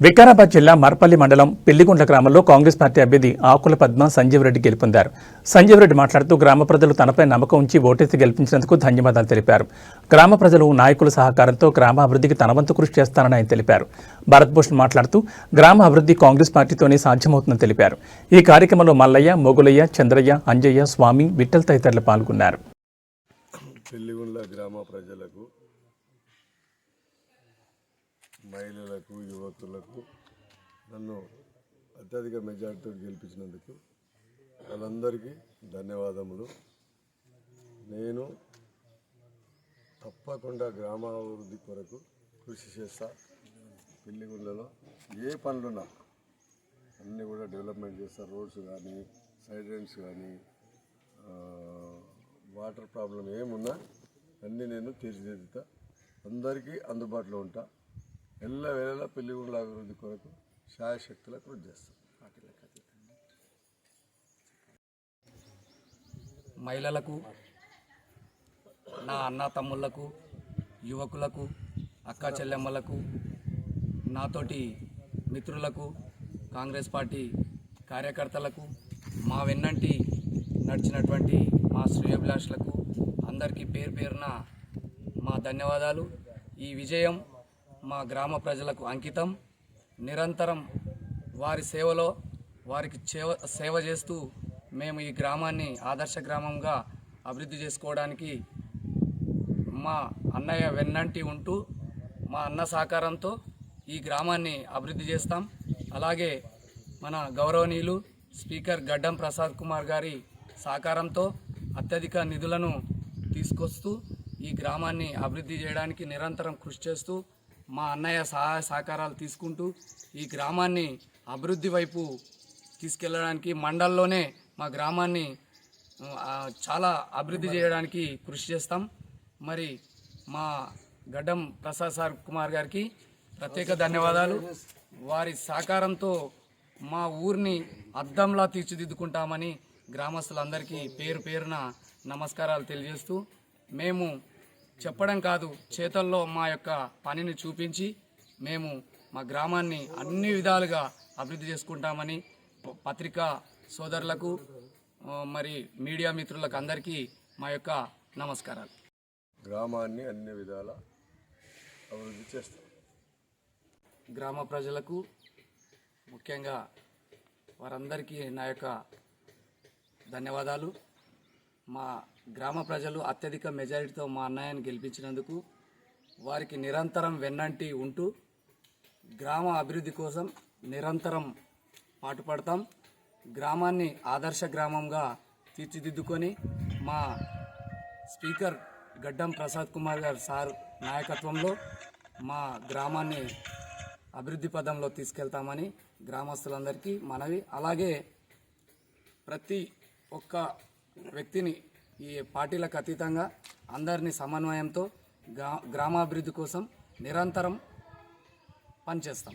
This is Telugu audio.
వికారాబాద్ జిల్లా మర్పల్లి మండలం పెళ్ళిగుండ్ల గ్రామంలో కాంగ్రెస్ పార్టీ అభ్యర్థి ఆకుల పద్మ సంజీవ్ రెడ్డి గెలుపొందారు. సంజీవ్ రెడ్డి మాట్లాడుతూ గ్రామ ప్రజలు తనపై నమ్మకం ఉంచి ఓటేసి గెలిపించినందుకు ధన్యవాదాలు తెలిపారు. గ్రామ ప్రజలు నాయకుల సహకారంతో గ్రామ అభివృద్ధికి కృషి చేస్తానని ఆయన తెలిపారు. భరత్ భూషణ్ మాట్లాడుతూ గ్రామ అభివృద్ధి కాంగ్రెస్ పార్టీతోనే సాధ్యమవుతుందని తెలిపారు. ఈ కార్యక్రమంలో మల్లయ్య మొగులయ్య చంద్రయ్య అంజయ్య స్వామి విఠల్ తదితరులు పాల్గొన్నారు. గ్రామ ప్రజలకు మహిళలకు యువతులకు నన్ను అత్యధిక మెజార్టీతో గెలిపించినందుకు వాళ్ళందరికీ ధన్యవాదములు. నేను తప్పకుండా గ్రామాభివృద్ధి కొరకు కృషి చేస్తా. పెళ్ళిగుళ్ళలో ఏ పనులున్నా అన్నీ కూడా డెవలప్మెంట్ చేస్తా. రోడ్స్ కానీ సైడ్ రైన్స్ కానీ వాటర్ ప్రాబ్లం ఏమున్నా అన్నీ నేను తీర్చిదిద్దుతా. అందరికీ అందుబాటులో ఉంటా. ఎల్ల వేళలా పెళ్ళిగుండ్ల అభివృద్ధి కొరకు శాయశక్తుల కృషి చేస్తాం మహిళలకు నా అన్న తమ్ముళ్ళకు యువకులకు అక్క చెల్లెమ్మలకు నాతోటి మిత్రులకు కాంగ్రెస్ పార్టీ కార్యకర్తలకు మా వెన్నంటి నడిచినటువంటి మా శ్రేయభిలాషులకు అందరికీ పేరు పేరున మా ధన్యవాదాలు. ఈ విజయం మా గ్రామ ప్రజలకు అంకితం. నిరంతరం వారి సేవలో వారికి సేవ సేవ చేస్తూ మేము ఈ గ్రామాన్ని ఆదర్శ గ్రామంగా అభివృద్ధి చేసుకోవడానికి మా అన్నయ్య వెన్నంటి ఉంటూ మా అన్న సహకారంతో ఈ గ్రామాన్ని అభివృద్ధి చేస్తాం. అలాగే మన గౌరవనీయులు స్పీకర్ గడ్డం ప్రసాద్ కుమార్ గారి సహకారంతో అత్యధిక నిధులను తీసుకొస్తూ ఈ గ్రామాన్ని అభివృద్ధి చేయడానికి నిరంతరం కృషి చేస్తూ మా అన్నయ్య సహాయ సహకారాలు తీసుకుంటూ ఈ గ్రామాన్ని అభివృద్ధి వైపు తీసుకెళ్ళడానికి మండల్లోనే మా గ్రామాన్ని చాలా అభివృద్ధి చేయడానికి కృషి చేస్తాం. మరి మా గడ్డం ప్రసాద్ సార్ కుమార్ గారికి ప్రత్యేక ధన్యవాదాలు. వారి సహకారంతో మా ఊరిని అద్దంలా తీర్చిదిద్దుకుంటామని గ్రామస్తులందరికీ పేరు పేరున నమస్కారాలు తెలియజేస్తూ మేము చెప్పడం కాదు చేతల్లో మా యొక్క పనిని చూపించి మేము మా గ్రామాన్ని అన్ని విధాలుగా అభివృద్ధి చేసుకుంటామని పత్రికా సోదరులకు మరి మీడియా మిత్రులకు అందరికీ మా యొక్క నమస్కారాలు. గ్రామాన్ని అన్ని విధాల అభివృద్ధి చేస్తాం. గ్రామ ప్రజలకు ముఖ్యంగా వారందరికీ నా యొక్క ధన్యవాదాలు. మా గ్రామ ప్రజలు అత్యధిక మెజారిటీతో మా అన్నయ్యను గెలిపించినందుకు వారికి నిరంతరం వెన్నంటి ఉంటూ గ్రామ అభివృద్ధి కోసం నిరంతరం పాటుపడతాం. గ్రామాన్ని ఆదర్శ గ్రామంగా తీర్చిదిద్దుకొని మా స్పీకర్ గడ్డం ప్రసాద్ కుమార్ గారు సార్ నాయకత్వంలో మా గ్రామాన్ని అభివృద్ధి పదంలో తీసుకెళ్తామని గ్రామస్తులందరికీ మనవి. అలాగే ప్రతి ఒక్క వ్యక్తిని ఈ పార్టీలకు అతీతంగా అందరినీ సమన్వయంతో గ్రా గ్రామాభివృద్ధి కోసం నిరంతరం పనిచేస్తాం.